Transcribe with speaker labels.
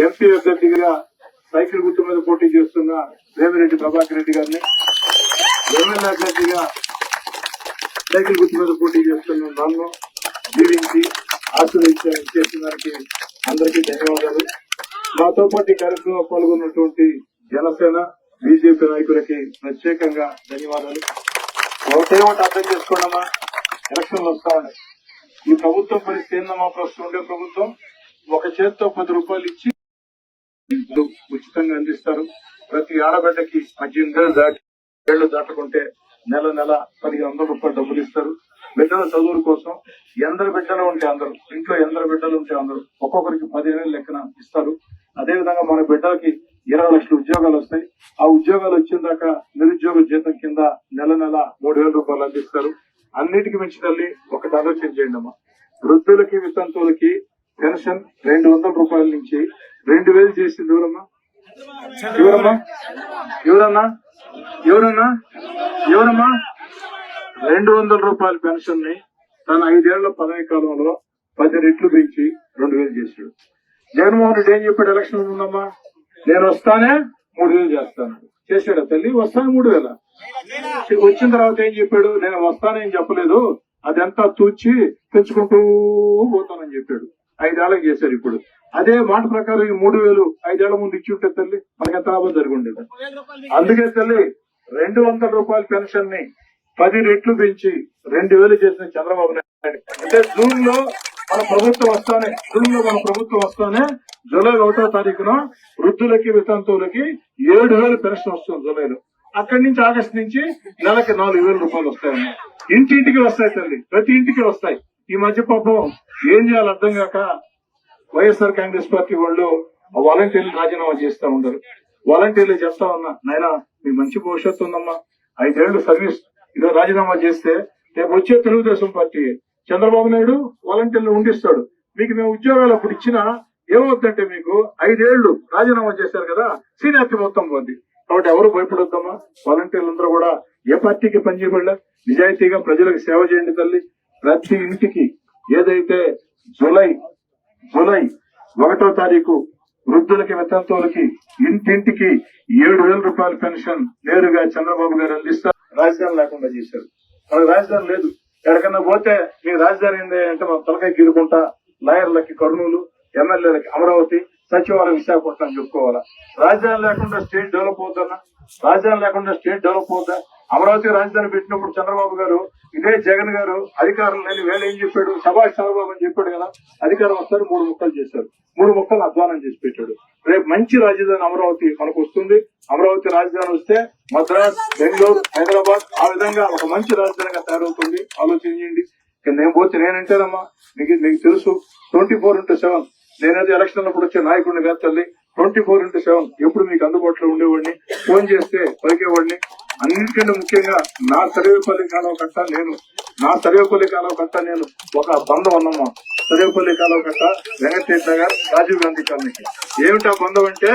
Speaker 1: MP అభ్యర్థిగా cycle గుర్తు మీద పోటీ చేస్తున్న రేవిరెడ్డి ప్రభాకర్ రెడ్డి గారిని ఎమ్మెల్యే అభ్యర్థిగా సైకిల్ గుర్తు మీద పోటీ చేస్తున్న నన్ను దీవించి ఆశీర్వదించ- చేసిన దానికి అందరికీ ధన్యవాదాలు. మాతో పాటు ఈ కార్యక్రమంలో పాల్గొన్నటువంటి జనసేన బీజేపీ నాయకులకి ప్రత్యేకంగా ధన్యవాదాలు. ఒకటే ఒకటి అర్థం చేసుకోండమ్మా ఎలక్షన్లు వస్తామని ఈ ప్రభుత్వం పరిస్థితి ఏందమ్మా ప్రస్తుతం ఉండే ప్రభుత్వం ఒక చేత్తో పది రూపాయలు ఇచ్చి ఉచితంగా అందిస్తారు. ప్రతి ఆడబిడ్డకి పద్దెనిమిది దాటి ఏళ్ళు దాటకుంటే నెల నెల పదిహేను వందల రూపాయలు డబ్బులు ఇస్తారు. బిడ్డల చదువుల కోసం ఎందరు బిడ్డలు ఉంటే అందరూ ఇంట్లో ఎందరు బిడ్డలు ఉంటే అందరూ ఒక్కొక్కరికి పదిహేను లెక్కన ఇస్తారు. అదే విధంగా మన బిడ్డలకి ఇరవై లక్షల ఉద్యోగాలు వస్తాయి. ఆ ఉద్యోగాలు వచ్చిన దాకా నిరుద్యోగ జీతం కింద నెల నెల మూడు వేల రూపాయలు అందిస్తారు. అన్నిటికీ మించి తల్లి ఒకటి ఆలోచన చేయండి అమ్మా వృద్ధులకి వితంతువులకి పెన్షన్ రెండు వందల రూపాయల నుంచి రెండు వేలు చేసింది ఎవరమ్మా? ఎవరమ్మా? ఎవరన్నా? ఎవరన్నా? ఎవరమ్మా? రెండు వందల రూపాయల పెన్షన్ని తన ఐదేళ్ళ పదవి కాలంలో పది రెట్లు పెంచి రెండు వేలు చేశాడు. జగన్మోహన్ రెడ్డి ఏం చెప్పాడు? ఎలక్షన్ ఉందమ్మా. నేను వస్తానే మూడు వేలు చేస్తాను. చేశాడా తల్లి? వస్తాను మూడు వేల. వచ్చిన తర్వాత ఏం చెప్పాడు? నేను వస్తానేం చెప్పలేదు. అదంతా తూచి పెంచుకుంటూ పోతానని చెప్పాడు. ఐదేళ్ళకు చేశారు ఇప్పుడు. అదే మాట ప్రకారం ఈ మూడు వేలు ఐదేళ్ళ ముందు ఇచ్చి ఉంటే తల్లి మనకి ఎంత లాభం జరుగుండేది? అందుకే తల్లి రెండు వందల రూపాయల పెన్షన్ని పది రెట్లు పెంచి రెండు వేలు చేసిన చంద్రబాబు నాయుడు. అంటే జూన్లో మన ప్రభుత్వం వస్తానే జూన్లో మన ప్రభుత్వం వస్తానే జూలై ఒకటో తారీఖున వృద్ధులకి వితంతువులకి ఏడు వేలు పెన్షన్ వస్తుంది జూలైలో. అక్కడి నుంచి ఆగస్టు నుంచి నెలకి నాలుగు వేల రూపాయలు వస్తాయన్నమాట. ఇంటింటికి వస్తాయి తల్లి ప్రతి ఇంటికి వస్తాయి. ఈ మధ్య పాపం ఏం చేయాలో అర్థం కాక వైఎస్ఆర్ కాంగ్రెస్ పార్టీ వాళ్ళు వాలంటీర్లు రాజీనామా చేస్తా ఉండరు వాలంటీర్లు చెప్తా ఉన్నా నాయనా మీ మంచి భవిష్యత్తు ఉందమ్మా. ఐదేళ్ళు సర్వీస్ ఇదో రాజీనామా చేస్తే రేపు వచ్చే తెలుగుదేశం పార్టీ చంద్రబాబు నాయుడు వాలంటీర్లు ఉండిస్తాడు. మీకు మేము ఉద్యోగాలు అప్పుడు ఇచ్చినా ఏమవుతుందంటే మీకు ఐదేళ్ళు రాజీనామా చేశారు కదా సీనియారిటీ మొత్తం పోద్ది. కాబట్టి ఎవరు భయపడొద్దమ్మా. వాలంటీర్లు అందరూ కూడా ఏ పార్టీకి పనిచేయబడలే నిజాయితీగా ప్రజలకు సేవ చేయండి తల్లి. ప్రతి ఇంటికి ఏదైతే జూలై జూలై ఒకటో తారీఖు వృద్ధులకి వితంతువులకి ఇంటింటికి ఏడు వేల రూపాయల పెన్షన్ నేరుగా చంద్రబాబు గారు అందిస్తారు. రాజధాని లేకుండా చేశారు. మన రాజధాని లేదు. ఎక్కడికన్నా పోతే మీ రాజధాని ఏంది అంటే మన తలకాయ గీరుకుంటా లాయర్లకి కర్నూలు ఎమ్మెల్యేలకి అమరావతి సచివాలయం విశాఖపట్నం చెప్పుకోవాలా? రాజధాని లేకుండా స్టేట్ డెవలప్ అవుతుందా? రాజధాని లేకుండా స్టేట్ డెవలప్ అవుతా అమరావతి రాజధాని పెట్టినప్పుడు చంద్రబాబు గారు ఇదే జగన్ గారు అధికారం లేని వేళ ఏం చెప్పాడు? సభాష్ చంద్రబాబు అని చెప్పాడు కదా అధికారం వస్తారు మూడు ముక్కలు చేశారు మూడు ముక్కలు అధ్వానం చేసి పెట్టాడు. రేపు మంచి రాజధాని అమరావతి మనకు వస్తుంది అమరావతి రాజధాని వస్తే మద్రాస్ బెంగళూరు హైదరాబాద్ ఆ విధంగా ఒక మంచి రాజధానిగా తయారవుతుంది. ఆలోచించండి నేను పోతే నేనంటేనమ్మా మీకు మీకు తెలుసు ట్వంటీ ఫోర్ ఇంటూ సెవెన్. నేనైతే ఎలక్షన్ అప్పుడు వచ్చే నాయకుడిని కాదు తల్లి. ట్వంటీ ఫోర్ ఇంటూ సెవెన్ ఎప్పుడు మీకు అందుబాటులో ఉండేవాడిని? ఫోన్ చేస్తే పలికేవాడిని. అన్నిటికంటే ముఖ్యంగా నా సర్వేపల్లి కాలం కట్ట నేను. నా సర్వేపల్లి కాలం కట్ట నేను ఒక బంధం అన్నమ్మా సర్వేపల్లి కాలం కట్ట వెంకటేష్ నగర్ రాజీవ్ గాంధీ కాలనీకి. ఏమిటా బంధం అంటే